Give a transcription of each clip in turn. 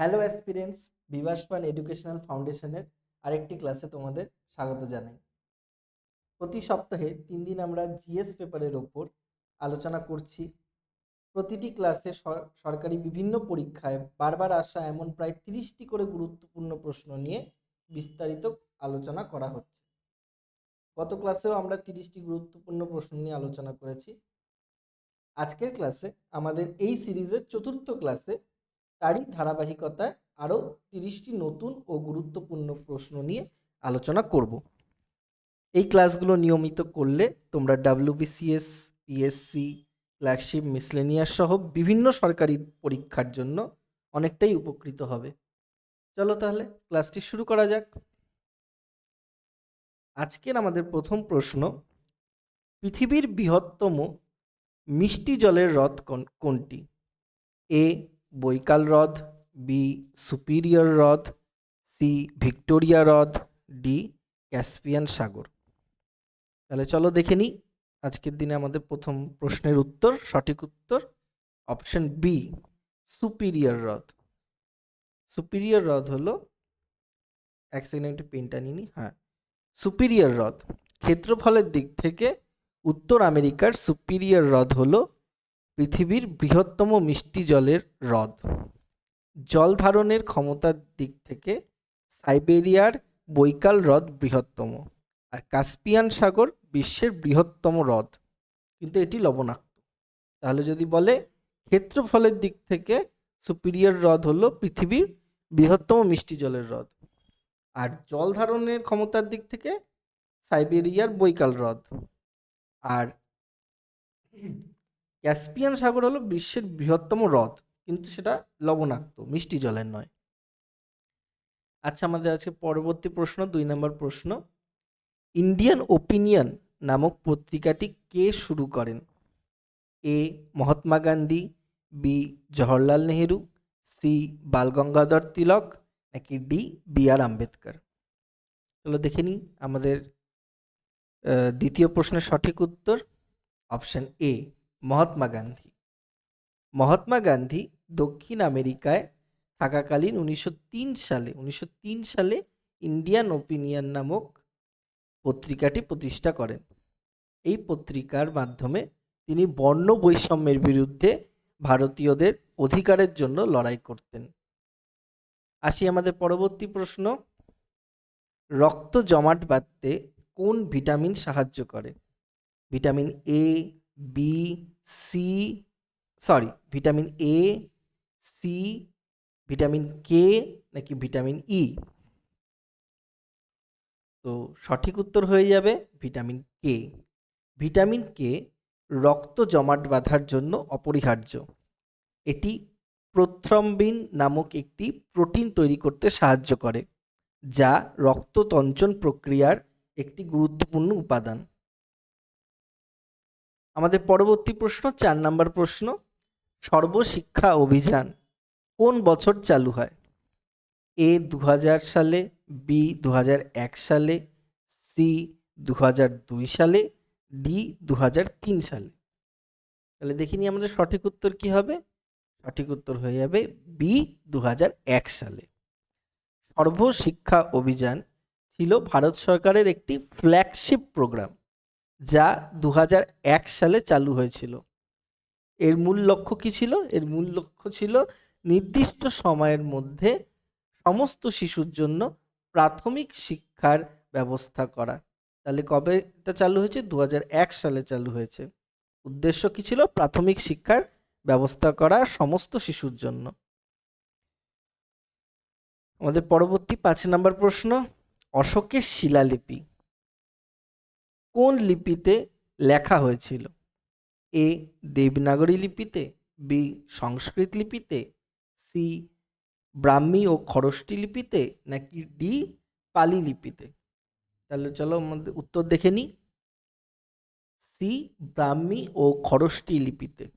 Hello aspirants বিভাসপান educational ফাউন্ডেশনের আরেকটি ক্লাসে তোমাদের স্বাগত জানাই। প্রতি সপ্তাহে তিন দিন আমরা জিএস পেপারের ওপর আলোচনা করছি। প্রতিটি ক্লাসে সর- সরকারি বিভিন্ন পরীক্ষায় বারবার আসা এমন প্রায় তিরিশটি করে গুরুত্বপূর্ণ প্রশ্ন নিয়ে বিস্তারিত আলোচনা করা হচ্ছে। গত ক্লাসেও আমরা তিরিশটি গুরুত্বপূর্ণ প্রশ্ন নিয়ে আলোচনা করেছি। আজকের ক্লাসে আমাদের এই সিরিজের চতুর্থ ক্লাসে তারই ধারাবাহিকতায় আরও তিরিশটি নতুন ও গুরুত্বপূর্ণ প্রশ্ন নিয়ে আলোচনা করব। এই ক্লাসগুলো নিয়মিত করলে তোমরা ডাব্লিউবিসিএস পিএসসি ক্লার্কশিপ মিসলেনিয়াস সহ বিভিন্ন সরকারি পরীক্ষার জন্য অনেকটাই উপকৃত হবে। চলো তাহলে ক্লাসটি শুরু করা যাক। আজকের আমাদের প্রথম প্রশ্ন, পৃথিবীর বৃহত্তম মিষ্টি জলের হ্রদ কোন- কোনটি? এ বৈকাল হ্রদ বি সুপিরিয়র হ্রদ সি ভিক্টোরিয়া হ্রদ ডি ক্যাসপিয়ান সাগর। তাহলে চলো দেখে নিই আজকের দিনে আমাদের প্রথম প্রশ্নের উত্তর, সঠিক উত্তর, অপশন বি সুপিরিয়র হ্রদ সুপিরিয়র হ্রদ হলো, এক সেকেন্ড একটু পেনটা নিনি হ্যাঁ। সুপিরিয়র হ্রদ ক্ষেত্রফলের দিক থেকে উত্তর আমেরিকার সুপিরিয়র হ্রদ হলো পৃথিবীর বৃহত্তম মিষ্টি জলের হ্রদ। জল ধারণের ক্ষমতার দিক থেকে সাইবেরিয়ার বৈকাল হ্রদ বৃহত্তম আর কাস্পিয়ান সাগর বিশ্বের বৃহত্তম হ্রদ। কিন্তু এটি লবণাক্ত। তাহলে যদি বলে ক্ষেত্রফলের দিক থেকে সুপিরিয়র হ্রদ হলো পৃথিবীর বৃহত্তম মিষ্টি জলের হ্রদ। আর জল ধারণের ক্ষমতার দিক থেকে সাইবেরিয়ার বৈকাল হ্রদ। আর ক্যাসপিয়ান সাগর হলো বিশ্বের বৃহত্তম হ্রদ, কিন্তু সেটা লবণাক্ত, মিষ্টি জলের নয়। আচ্ছা আমাদের আজকে পরবর্তী প্রশ্ন, দুই নম্বর প্রশ্ন। ইন্ডিয়ান ওপিনিয়ন নামক পত্রিকাটি কে শুরু করেন? A. Mahatma Gandhi, B. Jawaharlal Nehru, C. Balgangadhar Tilak, নাকি ডি. বি. আর. আম্বেদকর? চলো দেখে নিই আমাদের দ্বিতীয় প্রশ্নের সঠিক উত্তর। Option A Mahatma Gandhi. Mahatma Gandhi দক্ষিণ আমেরিকায় থাকাকালীন উনিশশো তিন সালে, উনিশশো তিন সালে ইন্ডিয়ান ওপিনিয়ন নামক পত্রিকাটি প্রতিষ্ঠা করেন। এই পত্রিকার মাধ্যমে তিনি বর্ণ বৈষম্যের বিরুদ্ধে ভারতীয়দের অধিকারের জন্য লড়াই করতেন। আসি আমাদের পরবর্তী প্রশ্ন। রক্ত জমাট বাঁধতে কোন ভিটামিন সাহায্য করে? Vitamin A B C sorry vitamin A C vitamin K নাকি ভিটামিন ই তো সঠিক উত্তর হয়ে যাবে ভিটামিন কে ভিটামিন কে রক্ত জমাট বাঁধার জন্য অপরিহার্য। এটি প্রথ্রম্বিন নামক একটি প্রোটিন তৈরি করতে সাহায্য করে, যা রক্ততঞ্চন প্রক্রিয়ার একটি গুরুত্বপূর্ণ উপাদান। আমাদের পরবর্তী প্রশ্ন, চার নম্বর প্রশ্ন, সর্বশিক্ষা অভিযান কোন বছর চালু হয়? এ দু হাজার সালে, বি দু হাজার এক সালে, সি দু হাজার দুই সালে, ডি দু হাজার তিন সালে। তাহলে দেখিনি আমাদের সঠিক উত্তর কি হবে। সঠিক উত্তর হয়ে যাবে বি দু হাজার এক সালে। সর্বশিক্ষা অভিযান ছিল ভারত সরকারের একটি ফ্ল্যাগশিপ প্রোগ্রাম। যা দু হাজার এক সালে চালু হয়েছিল। এর মূল লক্ষ্য কী ছিল? এর মূল লক্ষ্য ছিল নির্দিষ্ট সময়ের মধ্যে সমস্ত শিশুর জন্য প্রাথমিক শিক্ষার ব্যবস্থা করা। তাহলে কবে এটা চালু হয়েছে? দু হাজার এক সালে চালু হয়েছে। উদ্দেশ্য কী ছিল? প্রাথমিক শিক্ষার ব্যবস্থা করা সমস্ত শিশুর জন্য। আমাদের পরবর্তী পাঁচ নম্বর প্রশ্ন, অশোকের শিলালিপি। কোন লিপিতে লেখা হয়েছিল? এ দেবনাগরী লিপিতে, বি সংস্কৃত লিপিতে, সি ব্রাহ্মী ও খরষ্টি লিপিতে, নাকি ডি পালি লিপিতে? তাহলে চলো আমাদের উত্তর দেখে নিই। সি ব্রাহ্মী ও খরষ্টি লিপিতে।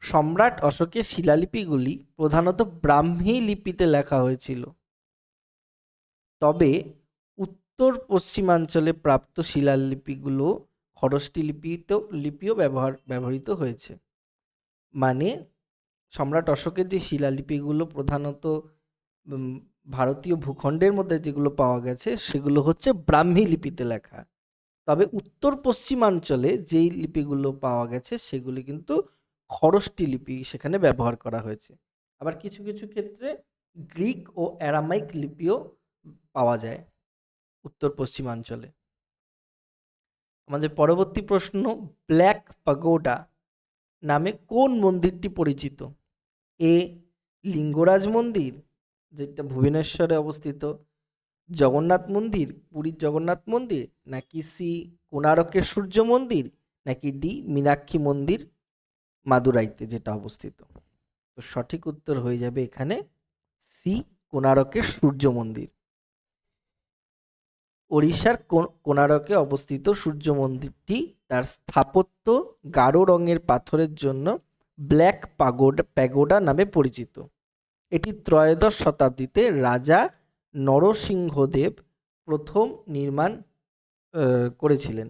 সম্রাট অশোকের শিলালিপিগুলি প্রধানত ব্রাহ্মী লিপিতে লেখা হয়েছিল। তবে উত্তর পশ্চিমাঞ্চলে প্রাপ্ত শিলালিপিগুলো খরষ্টি লিপিতেও, লিপিও ব্যবহার, ব্যবহৃত হয়েছে। মানে সম্রাট অশোকের যে শিলালিপিগুলো প্রধানত ভারতীয় ভূখণ্ডের মধ্যে যেগুলো পাওয়া গেছে, সেগুলো হচ্ছে ব্রাহ্মী লিপিতে লেখা। তবে উত্তর পশ্চিমাঞ্চলে যেই লিপিগুলো পাওয়া গেছে, সেগুলি কিন্তু খরষ্টি লিপি সেখানে ব্যবহার করা হয়েছে। আবার কিছু কিছু ক্ষেত্রে গ্রিক ও অ্যারামাইক লিপিও পাওয়া যায়। উত্তর পশ্চিমাঞ্চলে। আমাদের পরবর্তী প্রশ্ন, ব্ল্যাক পাগোডা নামে কোন মন্দিরটি পরিচিত? এ, লিঙ্গরাজ মন্দির, যেটা ভুবনেশ্বরে অবস্থিত, জগন্নাথ মন্দির, পুরীর জগন্নাথ মন্দির, নাকি সি কোণারকের সূর্য মন্দির, নাকি ডি, মীনাক্ষী মন্দির, মাদুরাইতে যেটা অবস্থিত? তো সঠিক উত্তর হয়ে যাবে এখানে সি কোণারকের সূর্য মন্দির। ওড়িশার কোণারকে অবস্থিত সূর্য মন্দিরটি তার স্থাপত্য গাঢ় রঙের পাথরের জন্য ব্ল্যাক পাগোডা প্যাগোডা নামে পরিচিত। এটি ত্রয়োদশ শতাব্দীতে রাজা নরসিংহদেব প্রথম নির্মাণ করেছিলেন।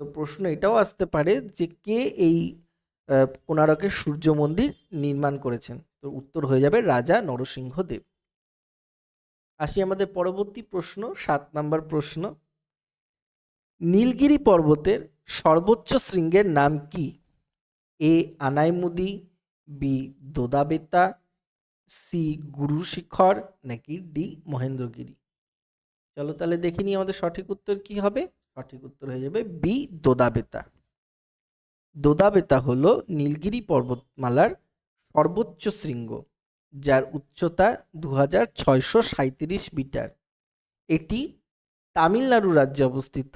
তো প্রশ্ন এটাও আসতে পারে যে কে এই আহ, কোণারকের সূর্য মন্দির নির্মাণ করেছেন? তো উত্তর হয়ে যাবে রাজা নরসিংহদেব। আসি আমাদের পরবর্তী প্রশ্ন, সাত নম্বর প্রশ্ন। নীলগিরি পর্বতের সর্বোচ্চ শৃঙ্গের নাম কি? A, Anaimudi, B, Doddabetta, C Guru Shikhar নাকি ডি, মহেন্দ্রগিরি? চলো তাহলে দেখে নিই আমাদের সঠিক উত্তর কি হবে। সঠিক উত্তর হয়ে যাবে বি, দোদাবেতা। দোদাবেতা হলো নীলগিরি পর্বতমালার সর্বোচ্চ শৃঙ্গ। যার উচ্চতা দু হাজার ছয়শো সাঁত্রিশ মিটার। এটি তামিলনাড়ু রাজ্যে অবস্থিত।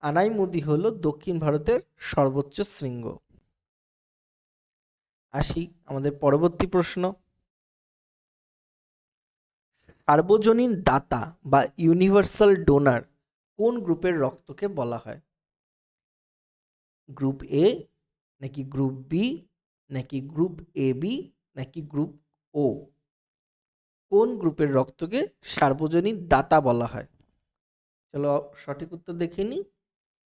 আনাইমুদি হল দক্ষিণ ভারতের সর্বোচ্চ শৃঙ্গ। আসি আমাদের পরবর্তী প্রশ্ন। সার্বজনীন দাতা বা ইউনিভার্সাল ডোনার কোন গ্রুপের রক্তকে বলা হয়? গ্রুপ এ, নাকি গ্রুপ বি, নাকি গ্রুপ এ বি, নাকি গ্রুপ ও। কোন গ্রুপের রক্তকে সার্বজনীন দাতা বলা হয়? চলো সঠিক উত্তর দেখে নিই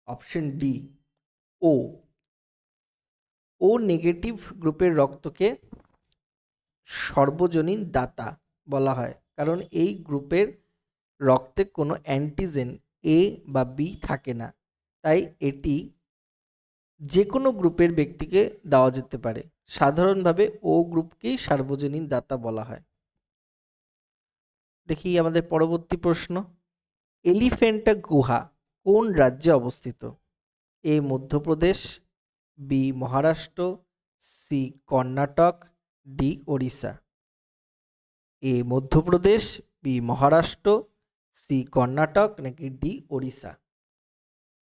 option D, O. O negative গ্রুপের রক্তকে সর্বজনীন দাতা বলা হয়, কারণ এই গ্রুপের রক্তে কোনো অ্যান্টিজেন এ বা বি থাকে না। তাই এটি যে কোনো গ্রুপের ব্যক্তিকে দেওয়া যেতে পারে। সাধারণভাবে ও গ্রুপকেই সার্বজনীন দাতা বলা হয়। দেখি আমাদের পরবর্তী প্রশ্ন। এলিফেন্টা গুহা কোন রাজ্যে অবস্থিত? A Madhya Pradesh B Maharashtra C Karnataka D Odisha. A Madhya Pradesh B Maharashtra C Karnataka নাকি ডি ওড়িশা?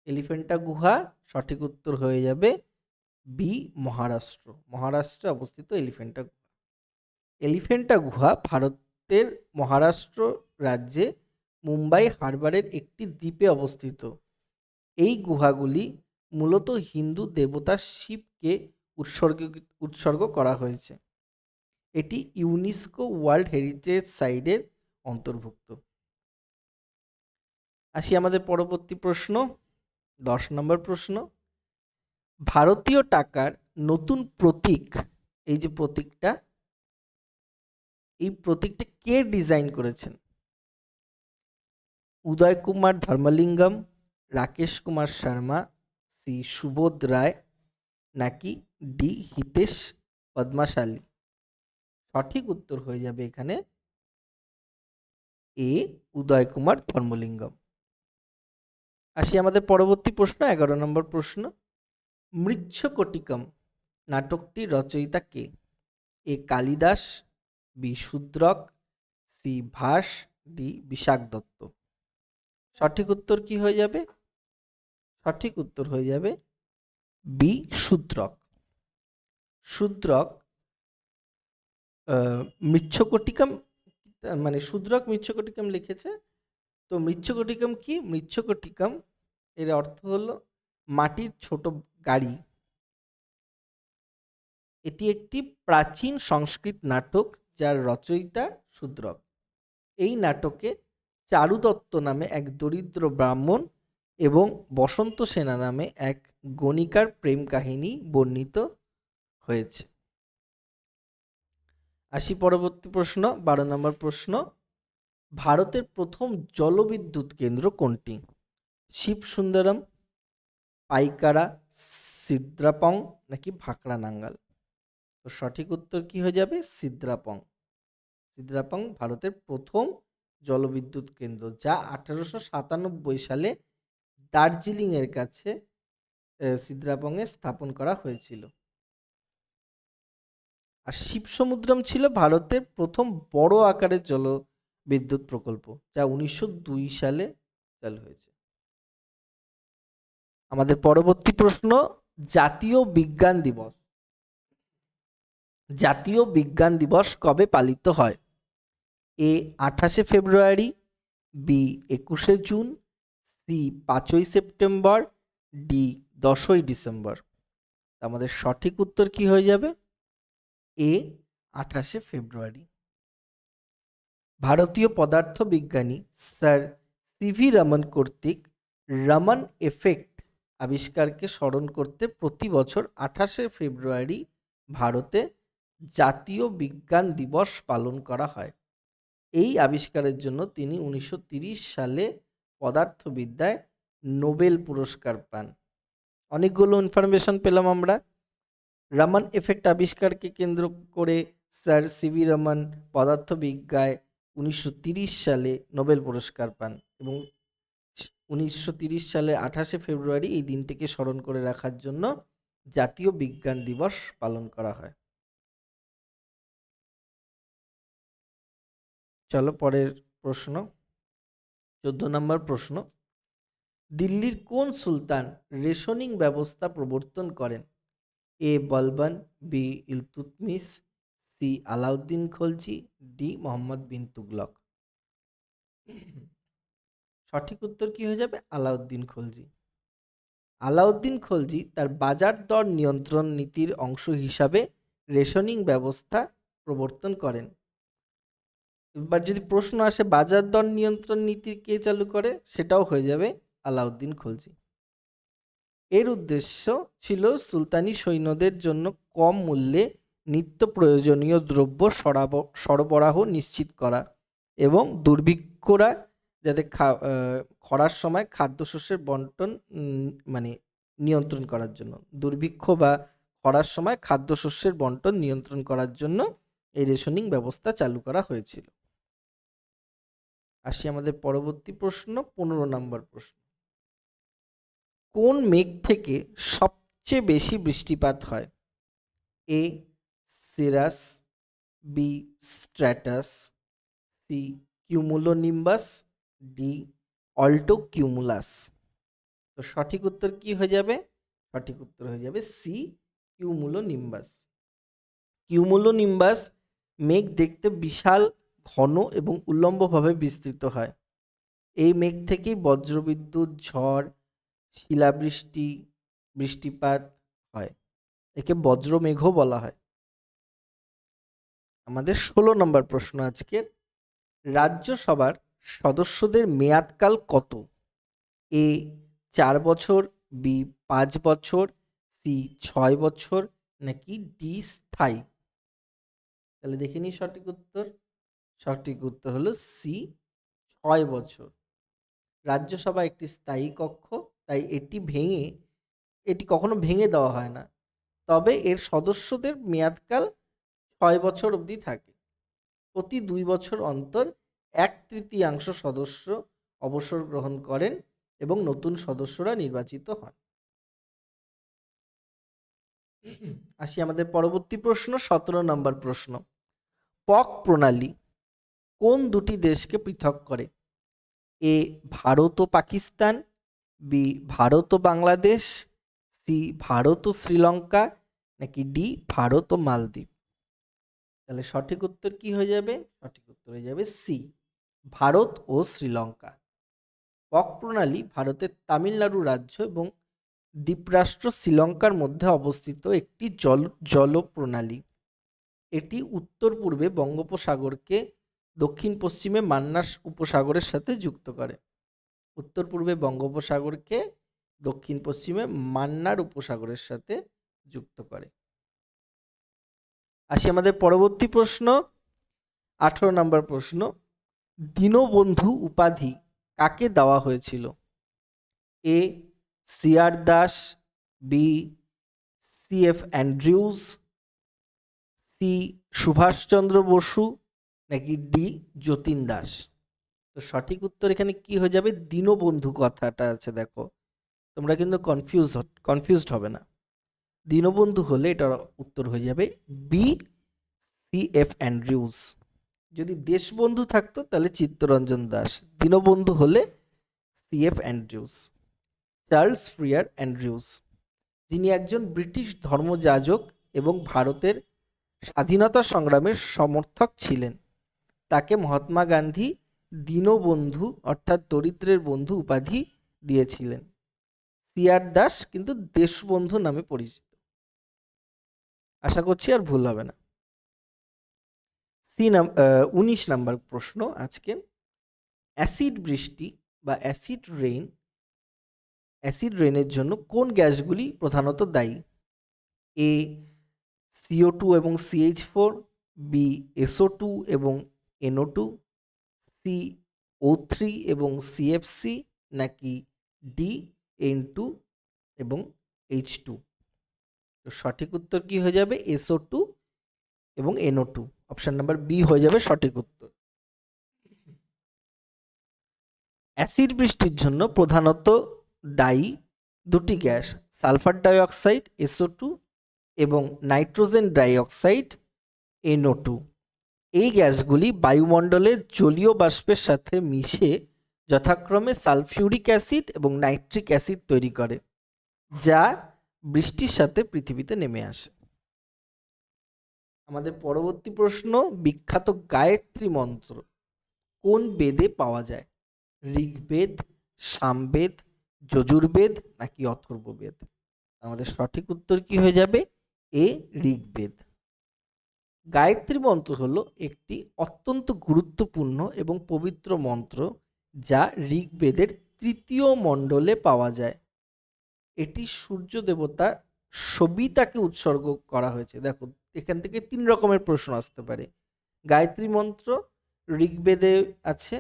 এলিফেন্টা গুহা সঠিক উত্তর হয়ে যাবে বি মহারাষ্ট্র। মহারাষ্ট্রে অবস্থিত এলিফেন্টা গুহা। এলিফেন্টা গুহা ভারতের মহারাষ্ট্র রাজ্যে মুম্বাই হারবারের একটি দ্বীপে অবস্থিত। এই গুহাগুলি মূলত হিন্দু দেবতা শিবকে উৎসর্গ উৎসর্গ করা হয়েছে। এটি ইউনেস্কো ওয়ার্ল্ড হেরিটেজ সাইটের অন্তর্ভুক্ত। আসি আমাদের পরবর্তী প্রশ্ন, দশ নম্বর প্রশ্ন। ভারতীয় টাকার নতুন প্রতীক, এই যে প্রতীকটা, এই প্রতীকটা কে ডিজাইন করেছেন? উদয় কুমার ধর্মলিঙ্গম, রাকেশ কুমার শর্মা, সি সুবোধ রায় নাকি ডি হিতেশ পদ্মাশালী? সঠিক উত্তর হয়ে যাবে এখানে এ উদয় কুমার ধর্মলিঙ্গম। আসি আমাদের পরবর্তী প্রশ্ন, এগারো নম্বর প্রশ্ন। মৃচ্ছকটিকম নাটকটি রচয়িতা কে? A Kalidasa, B Shudraka, C Bhasa, D Vishakhadatta. সঠিক উত্তর কি হয়ে যাবে? সঠিক উত্তর হয়ে যাবে বি শূদ্রক। শূদ্রক মৃচ্ছকটিকম মানে শূদ্রক মৃচ্ছকটিকম লিখেছে। তো মৃচ্ছকটিকম কি? মৃচ্ছকটিকম, এর অর্থ হলো মাটির ছোট গাড়ি। এটি একটি প্রাচীন সংস্কৃত নাটক যার রচয়িতা শূদ্রক এই নাটকে চারু দত্ত নামে এক দরিদ্র ব্রাহ্মণ এবং বসন্ত সেনা নামে এক গণিকার প্রেম কাহিনী বর্ণিত হয়েছে। আসি পরবর্তী প্রশ্ন, বারো নম্বর প্রশ্ন। ভারতের প্রথম জলবিদ্যুৎ কেন্দ্র কোনটি? শিব সুন্দরম পাইকারা, সিদ্রাপং নাকি ভাকরা নাঙ্গাল? তো সঠিক উত্তর কি হয়ে যাবে? সিদ্রাপং। সিদ্রাপং ভারতের প্রথম জলবিদ্যুৎ কেন্দ্র, যা আঠারোশো সাতানব্বই সালে দার্জিলিংয়ের কাছে সিদ্রাপংয়ে স্থাপন করা হয়েছিল। আর শিবসমুদ্রম ছিল ভারতের প্রথম বড় আকারের জলবিদ্যুৎ প্রকল্প, যা উনিশশো দুই সালে চালু হয়েছে। আমাদের পরবর্তী প্রশ্ন, জাতীয় বিজ্ঞান দিবস। জাতীয় বিজ্ঞান দিবস কবে পালিত হয়? এ, আঠাশে ফেব্রুয়ারি, বি, একুশে জুন, সি, পাঁচই সেপ্টেম্বর, ডি, দশই ডিসেম্বর। আমাদের সঠিক উত্তর কি হয়ে যাবে? এ, আঠাশে ফেব্রুয়ারি। ভারতীয় পদার্থ বিজ্ঞানী স্যার সিভি রমন কর্তৃক রমন এফেক্ট আবিষ্কারকে স্মরণ করতে প্রতি বছর আঠাশে ফেব্রুয়ারি ভারতে জাতীয় বিজ্ঞান দিবস পালন করা হয়। এই আবিষ্কারের জন্য তিনি উনিশশো সালে পদার্থবিদ্যায় নোবেল পুরস্কার পান। অনেকগুলো ইনফরমেশন পেলাম আমরা। রমন এফেক্ট আবিষ্কারকে কেন্দ্র করে স্যার সিভি রমন পদার্থবিজ্ঞায় উনিশশো সালে নোবেল পুরস্কার পান এবং উনিশশো সালে আঠাশে ফেব্রুয়ারি এই দিনটিকে স্মরণ করে রাখার জন্য জাতীয় বিজ্ঞান দিবস পালন করা হয়। চলো পরের প্রশ্ন। চোদ্দ নম্বর প্রশ্ন। দিল্লির কোন সুলতান রেশনিং ব্যবস্থা প্রবর্তন করেন? A Balban, B Iltutmish C Alauddin Khalji, D Muhammad bin Tughlaq. সঠিক উত্তর কি হয়ে যাবে? আলাউদ্দিন খলজি। আলাউদ্দিন খলজি তার বাজার দর নিয়ন্ত্রণ নীতির অংশ হিসাবে রেশনিং ব্যবস্থা প্রবর্তন করেন। এবার যদি প্রশ্ন আসে, বাজার দর নিয়ন্ত্রণ নীতি কে চালু করে? সেটাও হয়ে যাবে আলাউদ্দিন খলজি। এর উদ্দেশ্য ছিল সুলতানি সৈন্যদের জন্য কম মূল্যে নিত্য প্রয়োজনীয় দ্রব্য সরাব- সরবরাহ নিশ্চিত করা এবং দুর্ভিক্ষরা যাতে খা- খরার সময় খাদ্যশস্যের বন্টন মানে নিয়ন্ত্রণ করার জন্য। দুর্ভিক্ষ বা খরার সময় খাদ্যশস্যের বন্টন নিয়ন্ত্রণ করার জন্য এই রেশনিং ব্যবস্থা চালু করা হয়েছিল। আসি আমাদের পরবর্তী প্রশ্ন, পনেরো নম্বর প্রশ্ন। কোন মেঘ থেকে সবচেয়ে বেশি বৃষ্টিপাত হয়? A, cirrus, B, stratus, C, cumulonimbus D alto cumulus তো সঠিক উত্তর কি হয়ে যাবে? সঠিক উত্তর হয়ে যাবে সি কিউমুলোনিম্বাস কিউমুলোনিম্বাস মেঘ দেখতে বিশাল, ঘন এবং উল্লম্বভাবে বিস্তৃত হয়। এই মেঘ থেকেই বজ্রবিদ্যুৎ, ঝড়, শিলাবৃষ্টি, বৃষ্টিপাত হয়। একে বজ্রমেঘও বলা হয়। আমাদের ষোলো নম্বর প্রশ্ন আজকের। রাজ্যসভার সদস্যদের মেয়াদকাল কত? এ, চার বছর, বি, পাঁচ বছর, সি, ছয় বছর, নাকি ডি, স্থায়ী? তাহলে দেখে নিই সঠিক উত্তর। সঠিক উত্তর হলো সি, ছয় বছর। রাজ্যসভা একটি স্থায়ী কক্ষ, তাই এটি ভেঙে, এটি কখনো ভেঙে দেওয়া হয় না। তবে এর সদস্যদের মেয়াদকাল ছয় বছর অবধি থাকে। প্রতি দুই বছর অন্তর এক তৃতীয়াংশ সদস্য অবসর গ্রহণ করেন এবং নতুন সদস্যরা নির্বাচিত হন। আসি আমাদের পরবর্তী প্রশ্ন, সতেরো নম্বর প্রশ্ন। পক প্রণালী কোন দুটি দেশকে পৃথক করে? এ, ভারত ও পাকিস্তান, বি, ভারত ও বাংলাদেশ, সি, ভারত ও শ্রীলঙ্কা, নাকি ডি, ভারত ও মালদ্বীপ? তাহলে সঠিক উত্তর কি হয়ে যাবে? সঠিক উত্তর হয়ে যাবে সি। ভারত ও শ্রীলঙ্কা। পক প্রণালী ভারতের তামিলনাড়ু রাজ্য এবং দ্বীপরাষ্ট্র শ্রীলঙ্কার মধ্যে অবস্থিত একটি জল জল প্রণালী। এটি উত্তর পূর্বে বঙ্গোপসাগরকে দক্ষিণ পশ্চিমে মান্নাস উপসাগরের সাথে যুক্ত করে। উত্তর পূর্বে বঙ্গোপসাগরকে দক্ষিণ পশ্চিমে মান্নার উপসাগরের সাথে যুক্ত করে। আসি আমাদের পরবর্তী প্রশ্ন। আঠেরো নম্বর প্রশ্ন। দীনবন্ধু উপাধি কাকে দেওয়া হয়েছিল? A CR Das, B, C F Andrews C Subhas Chandra Bose নাকি ডি যতীন দাস? তো সঠিক উত্তর এখানে কি হয়ে যাবে? দীনবন্ধু কথাটা আছে, দেখো। তোমরা কিন্তু কনফিউজ কনফিউজড হবে না। দীনবন্ধু হলে এটার উত্তর হয়ে যাবে বি, সি এফ অ্যান্ড্রিউজ যদি দেশবন্ধু থাকতো, তাহলে চিত্তরঞ্জন দাস। দীনবন্ধু হলে C F Andrews Charles Freer Andrews, যিনি একজন ব্রিটিশ ধর্মযাজক এবং ভারতের স্বাধীনতা সংগ্রামের সমর্থক ছিলেন। তাকে মহাত্মা গান্ধী দীনবন্ধু অর্থাৎ দরিদ্রের বন্ধু উপাধি দিয়েছিলেন। সিআর দাস কিন্তু দেশবন্ধু নামে পরিচিত। আশা করছি আর ভুল হবে না। সি নাম উনিশ নাম্বার প্রশ্ন আজকে। অ্যাসিড বৃষ্টি বা অ্যাসিড রেইন, অ্যাসিড রেনের জন্য কোন গ্যাসগুলি প্রধানত দায়ী? এ সিও টু এবং CH four, B SO two এবং NO two, C O three এবং সিএফসি নাকি ডি, এন টু এবং এইচ টু? তো সঠিক উত্তর কি হয়ে যাবে? এসও টু এবং NO two. Option number B হয়ে যাবে সঠিক উত্তর। অ্যাসিড বৃষ্টির জন্য প্রধানত ডাই দুটি gas, sulphur dioxide, SO two এবং নাইট্রোজেন ডাইঅক্সাইড, এনও টু। এই গ্যাসগুলি বায়ুমণ্ডলের জলীয় বাষ্পের সাথে মিশে যথাক্রমে সালফিউরিক অ্যাসিড এবং নাইট্রিক অ্যাসিড তৈরি করে, যা বৃষ্টির সাথে পৃথিবীতে নেমে আসে। আমাদের পরবর্তী প্রশ্ন, বিখ্যাত গায়ত্রী মন্ত্র কোন বেদে পাওয়া যায়? ঋগ্বেদ, সামবেদ, যজুর্বেদ নাকি অথর্ববেদ? আমাদের সঠিক উত্তর কি হয়ে যাবে? এ, ঋগ্বেদ। গায়ত্রী মন্ত্র হলো একটি অত্যন্ত গুরুত্বপূর্ণ এবং পবিত্র মন্ত্র যা ঋগ্বেদের তৃতীয় মণ্ডলে পাওয়া যায়। এটি সূর্য দেবতা সবিতাকে উৎসর্গ করা হয়েছে। দেখো এখান থেকে তিন রকমের প্রশ্ন আসতে পারে। গায়ত্রী মন্ত্র ঋগ্বেদে আছে,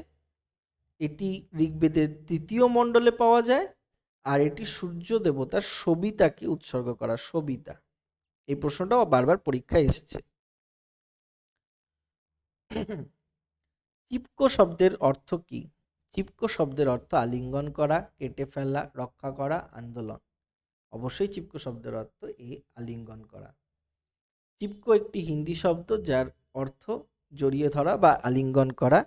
এটি ঋগ্বেদের তৃতীয় মণ্ডলে পাওয়া যায়, আর এটি সূর্য দেবতা সবিতাকে উৎসর্গ করা, সবিতা। এই প্রশ্নটাও বারবার পরীক্ষায় এসেছে। চিপকো শব্দের অর্থ কি? চিপকো শব্দের অর্থ আলিঙ্গন করা, কেটে ফেলা, রক্ষা করা, আন্দোলন। অবশ্যই চিপকো শব্দের অর্থ এ আলিঙ্গন করা। চিপকো একটি হিন্দি শব্দ যার অর্থ জড়িয়ে ধরা বা আলিঙ্গন করা।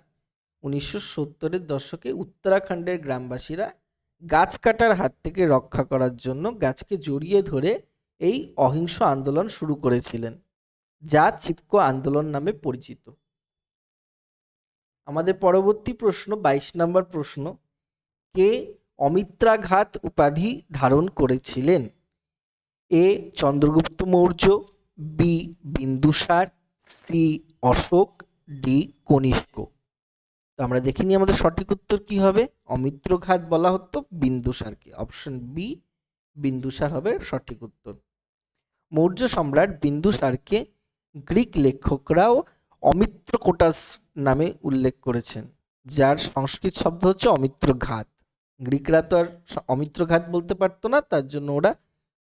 উনিশশো সত্তরের দশকে উত্তরাখণ্ডের গ্রামবাসীরা গাছ কাটার হাত থেকে রক্ষা করার জন্য গাছকে জড়িয়ে ধরে এই অহিংস আন্দোলন শুরু করেছিলেন, যা চিপকো আন্দোলন নামে পরিচিত। আমাদের পরবর্তী প্রশ্ন, বাইশ নম্বর প্রশ্ন, কে অমিত্রাঘাত উপাধি ধারণ করেছিলেন? A Chandragupta Maurya B Bindusara C Ashoka D Kanishka. তো আমরা দেখিনি আমাদের সঠিক উত্তর কি হবে। অমিত্রঘাত বলা হতো বিন্দুসারকে। অপশন বি বিন্দুসার হবে সঠিক উত্তর। মৌর্য সম্রাট বিন্দুসারকে গ্রিক লেখকরাও অমিত্রকোটাস নামে উল্লেখ করেছেন, যার সংস্কৃত শব্দ হচ্ছে অমিত্রঘাত গ্রিকরা তো আর অমিত্রঘাত বলতে পারতো না, তার জন্য ওরা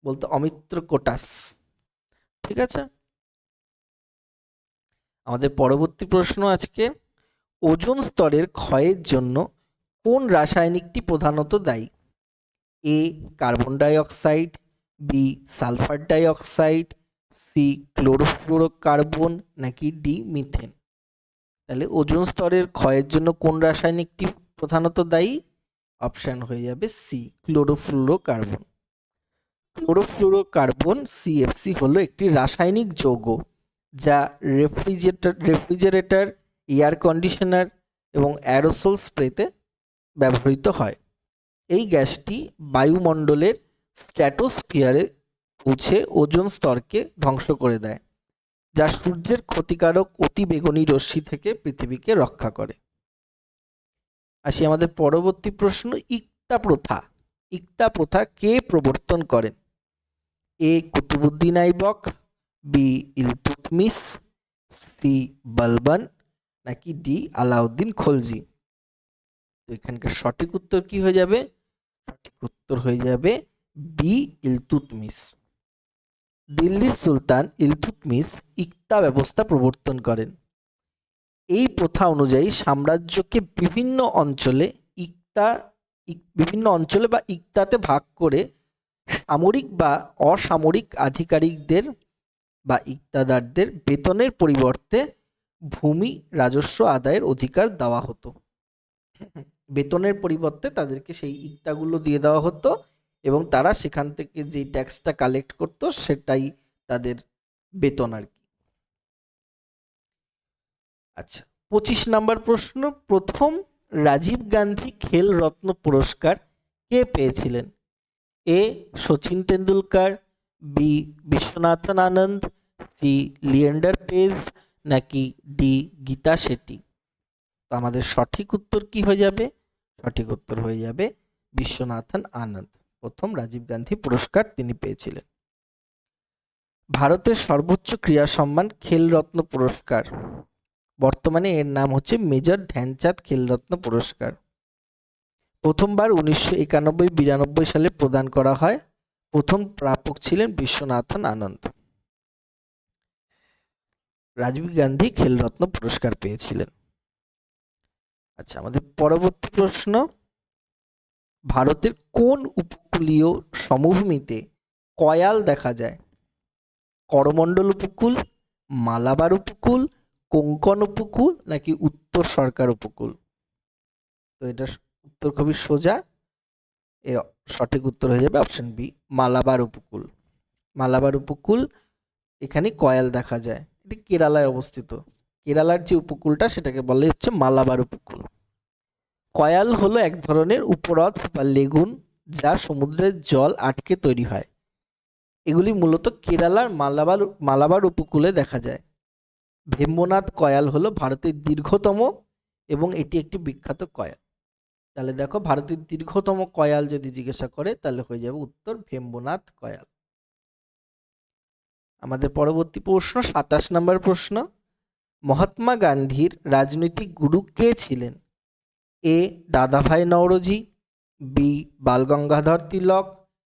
বলতো অমিত্রকোটাস ঠিক আছে? আমাদের পরবর্তী প্রশ্ন আজকে, ওজোন স্তরের ক্ষয়ের জন্য কোন রাসায়নিকটি প্রধানত দায়ী? A, carbon dioxide B, sulphur dioxide C chlorofluorocarbon নাকি ডি, মিথেন? তাহলে ওজোন স্তরের ক্ষয়ের জন্য কোন রাসায়নিকটি প্রধানত দায়ী? অপশান হয়ে যাবে সি ক্লোরোফ্লোরোকার্বন ক্লোরোফ্লোরোকার্বন সিএফসি হলো একটি রাসায়নিক যৌগ যা রেফ্রিজারেটর রেফ্রিজারেটর, এয়ার কন্ডিশনার এবং অ্যারোসোল স্প্রেতে ব্যবহৃত হয়। এই গ্যাসটি বায়ুমণ্ডলের স্ট্র্যাটোস্ফিয়ারে পৌঁছে ওজোন স্তরকে ধ্বংস করে দেয়, যা সূর্যের ক্ষতিকারক অতিবেগুনি রশ্মি থেকে পৃথিবীকে রক্ষা করে। আসি আমাদের পরবর্তী প্রশ্ন, ইকতা প্রথা। ইকতা প্রথা কে প্রবর্তন করেন? A Qutubuddin Aibak, B Iltutmish, C Balban, নাকি ডি আলাউদ্দিন খলজি? তো এখানকার সঠিক উত্তর কি হয়ে যাবে? সঠিক উত্তর হয়ে যাবে বি ইলতুতমিস। দিল্লির সুলতান ইলতুতমিস ইকতা ব্যবস্থা প্রবর্তন করেন। এই প্রথা অনুযায়ী সাম্রাজ্যকে বিভিন্ন অঞ্চলে ইকতা ইক- বিভিন্ন অঞ্চলে বা ইকতাতে ভাগ করে সামরিক বা অসামরিক আধিকারিকদের বা ইকতাদারদের বেতনের পরিবর্তে ভূমি রাজস্ব আদায়ের অধিকার দেওয়া হতো। বেতনের পরিবর্তে তাদেরকে সেই ইকতাগুলো দিয়ে দেওয়া হতো এবং তারা সেখান থেকে যে ট্যাক্সটা কালেক্ট করতো সেটাই তাদের বেতন আর কি। আচ্ছা পঁচিশ নাম্বার প্রশ্ন, প্রথম রাজীব গান্ধী খেল রত্ন পুরস্কার কে পেয়েছিলেন? A. Sachin Tendulkar B. Viswanathan Anand, C. Leander Paes, নাকি ডি. গীতা শেট্টি? তো আমাদের সঠিক উত্তর কি হয়ে যাবে? সঠিক উত্তর হয়ে যাবে বিশ্বনাথন আনন্দ। প্রথম রাজীব গান্ধী পুরস্কার তিনি পেয়েছিলেন। ভারতের সর্বোচ্চ ক্রীড়া সম্মান খেলরত্ন পুরস্কার। বর্তমানে এর নাম হচ্ছে মেজর ধ্যানচাঁদ খেলরত্ন পুরস্কার। প্রথমবার উনিশশো একানব্বই বিরানব্বই সালে প্রদান করা হয়। প্রথম প্রাপক ছিলেন বিশ্বনাথন আনন্দ। রাজীব গান্ধী খেলরত্ন পুরস্কার পেয়েছিলেন। আচ্ছা আমাদের পরবর্তী প্রশ্ন। ভারতের কোন উপকূলীয় সমভূমিতে কয়াল দেখা যায়? করমণ্ডল উপকূল, মালাবার উপকূল কোঙ্কন উপকূল নাকি উত্তর সরকার উপকূল? তো এটা উত্তর খুবই সোজা। এর সঠিক উত্তর হয়ে যাবে অপশন বি মালাবার উপকূল। মালাবার উপকূল এখানে কয়াল দেখা যায়। এটি কেরালায় অবস্থিত। কেরালার যে উপকূলটা, সেটাকে বলে হচ্ছে মালাবার উপকূল। কয়াল হলো এক ধরনের উপহ্রদ বা লেগুন যা সমুদ্রের জল আটকে তৈরি হয়। এগুলি মূলত কেরালার মালাবার মালাবার উপকূলে দেখা যায়। ভেম্বনাথ কয়াল হলো ভারতের দীর্ঘতম এবং এটি একটি বিখ্যাত কয়াল। তাহলে দেখো ভারতের দীর্ঘতম কয়াল যদি জিজ্ঞাসা করে, তাহলে হয়ে যাবে উত্তর ভেম্বনাথ কয়াল। আমাদের পরবর্তী প্রশ্ন, সাতাশ নম্বর প্রশ্ন। মহাত্মা গান্ধীর রাজনৈতিক গুরু কে ছিলেন? A Dadabhai Naoroji, B Balgangadhar Tilak,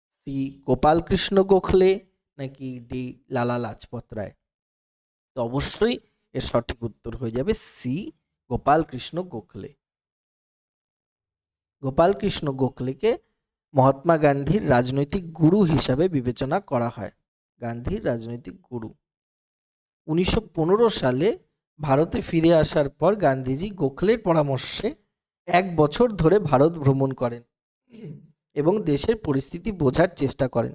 C Gopal Krishna Gokhale, নাকি ডি লালা লাজপত রায়? তো অবশ্যই এর সঠিক উত্তর হয়ে যাবে সি, গোপালকৃষ্ণ গোখলে। গোপালকৃষ্ণ গোখলেকে মহাত্মা গান্ধীর রাজনৈতিক গুরু হিসাবে বিবেচনা করা হয়, গান্ধীর রাজনৈতিক গুরু। উনিশশো পনেরো সালে ভারতে ফিরে আসার পর গান্ধীজি গোখলের পরামর্শে এক বছর ধরে ভারত ভ্রমণ করেন এবং দেশের পরিস্থিতি বোঝার চেষ্টা করেন।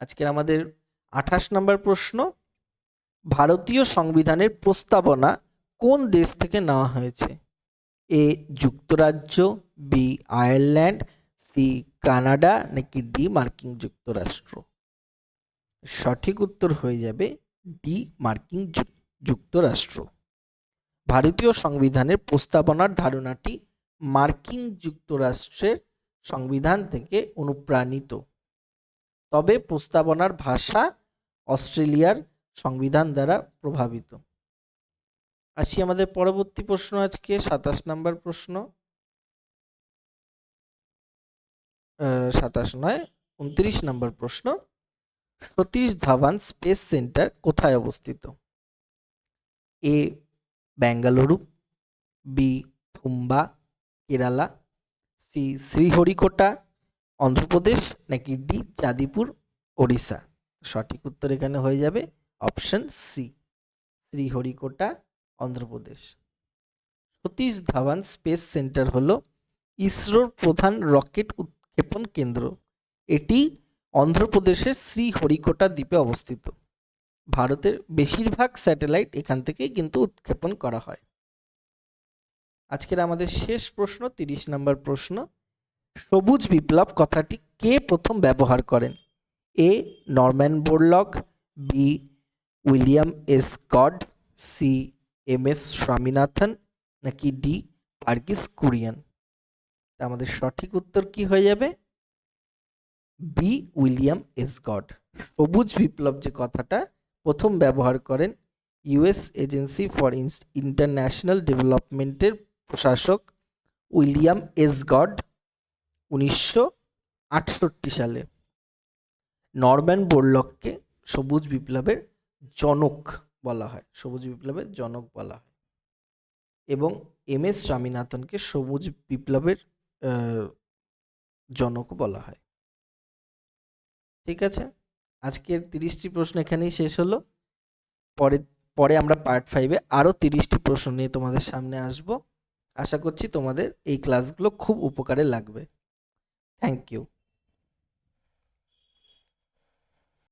আজকের আমাদের আঠাশ নম্বর প্রশ্ন ভারতীয় সংবিধানের প্রস্তাবনা কোন দেশ থেকে নেওয়া হয়েছে? এ, যুক্তরাজ্য, বি, আয়ারল্যান্ড, সি, কানাডা নাকি ডি, মার্কিন যুক্তরাষ্ট্র? সঠিক উত্তর হয়ে যাবে ডি, মার্কিন যুক্তরাষ্ট্র। ভারতীয় সংবিধানের প্রস্তাবনার ধারণাটি মার্কিন যুক্তরাষ্ট্রের সংবিধান থেকে অনুপ্রাণিত। তবে প্রস্তাবনার ভাষা অস্ট্রেলিয়ার সংবিধান দ্বারা প্রভাবিত। আসি আমাদের পরবর্তী প্রশ্ন আজকে, সাতাশ নম্বর প্রশ্ন। সাতাশ নয়, উনত্রিশ নম্বর প্রশ্ন। সতীশ ধাওয়ান স্পেস সেন্টার কোথায় অবস্থিত? A Bengaluru B Thumba Kerala, C, Sriharikota, Andhra Pradesh, নাকি ডি চাঁদিপুর ওড়িশা? সঠিক উত্তর এখানে হয়ে যাবে option C, Sriharikota, Andhra Pradesh. Satish Dhawan space centre হলো ইসরোর প্রধান রকেট উৎক্ষেপণ কেন্দ্র। এটি অন্ধ্রপ্রদেশের শ্রীহরিকোটা দ্বীপে অবস্থিত। ভারতের বেশিরভাগ স্যাটেলাইট এখান থেকেই কিন্তু উৎক্ষেপণ করা হয়। আজকের আমাদের শেষ প্রশ্ন, তিরিশ নম্বর প্রশ্ন। সবুজ বিপ্লব কথাটি কে প্রথম ব্যবহার করেন? A, Norman Borlaug B William S Gaud C M S Swaminathan নাকি ডি পার্কিস কুরিয়ান আমাদের সঠিক উত্তর কি হয়ে যাবে? বি উইলিয়াম এস গড সবুজ বিপ্লব যে কথাটা প্রথম ব্যবহার করেন ইউএস এজেন্সি ফর ইন্টারন্যাশনাল ডেভেলপমেন্টের প্রশাসক উইলিয়াম এস গড উনিশশো আটষট্টি সালে। নরম্যান বোরলককে সবুজ বিপ্লবের জনক বলা হয়, সবুজ বিপ্লবের জনক বলা হয়। এবং এম এস স্বামীনাথনকে সবুজ বিপ্লবের জনক বলা হয়। ঠিক আছে? আজকের তিরিশটি প্রশ্ন এখানেই শেষ হলো। পরে পরে আমরা পার্ট ফাইভে আরও তিরিশটি প্রশ্ন নিয়ে তোমাদের সামনে আসব। আশা করছি তোমাদের এই ক্লাসগুলো খুব উপকারে লাগবে। Thank you